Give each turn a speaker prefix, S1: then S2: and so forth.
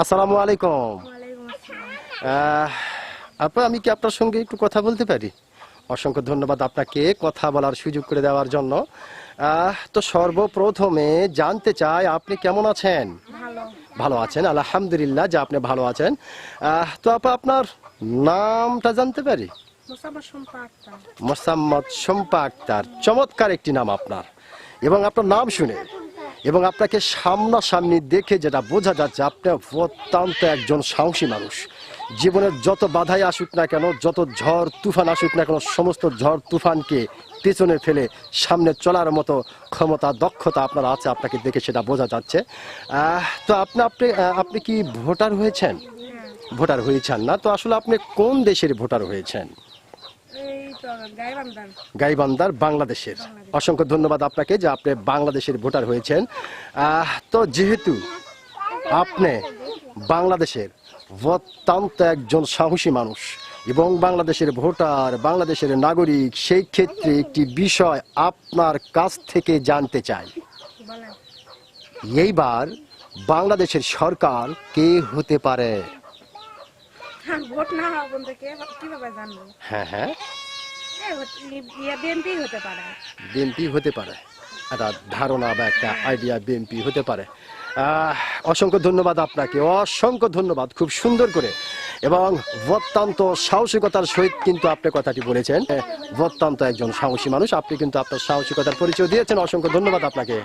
S1: আসসালামু আলাইকুম। আপা আমি কি আপনার সঙ্গে একটু কথা বলতে পারি? অসংখ্য ধন্যবাদ আপনাকে কথা বলার সুযোগ করে দেওয়ার জন্য। তো সর্বপ্রথমে জানতে চাই আপনি কেমন আছেন?
S2: ভালো।
S1: ভালো আছেন আলহামদুলিল্লাহ যে আপনি ভালো আছেন। তো আপা আপনার নামটা জানতে পারি?
S2: মোসাম্মদ
S1: শম্পা আক্তার। চমৎকার একটি নাম আপনার। এবং আপনার নাম শুনে এবং আপনাকে সামনাসামনি দেখে যেটা বোঝা যাচ্ছে আপনি অত্যন্ত একজন সাহসী মানুষ। জীবনের যত বাধাই আসুক না কেন যত ঝড় তুফান আসুক না কেন সমস্ত ঝড় তুফানকে পেছনে ফেলে সামনে চলার মতো ক্ষমতা দক্ষতা আপনার আছে আপনাকে দেখে সেটা বোঝা যাচ্ছে। আহ, তো আপনি আপনি আপনি কি ভোটার হয়েছেন? ভোটার হয়েছেন না। তো আসলে আপনি কোন দেশের ভোটার হয়েছেন?
S2: গাইবান্ধার
S1: বাংলাদেশের। অসংখ্য ধন্যবাদ আপনাকে যে আপনি বাংলাদেশের ভোটার হয়েছেন। আহ, তো যেহেতু আপনি বাংলাদেশের অত্যন্ত একজন সাহসী মানুষ এবং বাংলাদেশের ভোটার বাংলাদেশের নাগরিক সেই ক্ষেত্রে একটি বিষয় আপনার কাছ থেকে জানতে চাই। এইবার বাংলাদেশের সরকার কে হতে পারে?
S2: হ্যাঁ, ভোট না হওয়া কীভাবে জানব?
S1: হ্যাঁ।
S2: বিএনপি হতে পারে।
S1: একটা ধারণা বা একটা আইডিয়া বিএনপি হতে পারে। অসংখ্য ধন্যবাদ আপনাকে। অসংখ্য ধন্যবাদ খুব সুন্দর করে। এবং অত্যন্ত সাহসিকতার সহিত কিন্তু আপনি কথাটি বলেছেন। হ্যাঁ, অত্যন্ত একজন সাহসী মানুষ। আপনি কিন্তু আপনার সাহসিকতার পরিচয় দিয়েছেন। অসংখ্য ধন্যবাদ আপনাকে।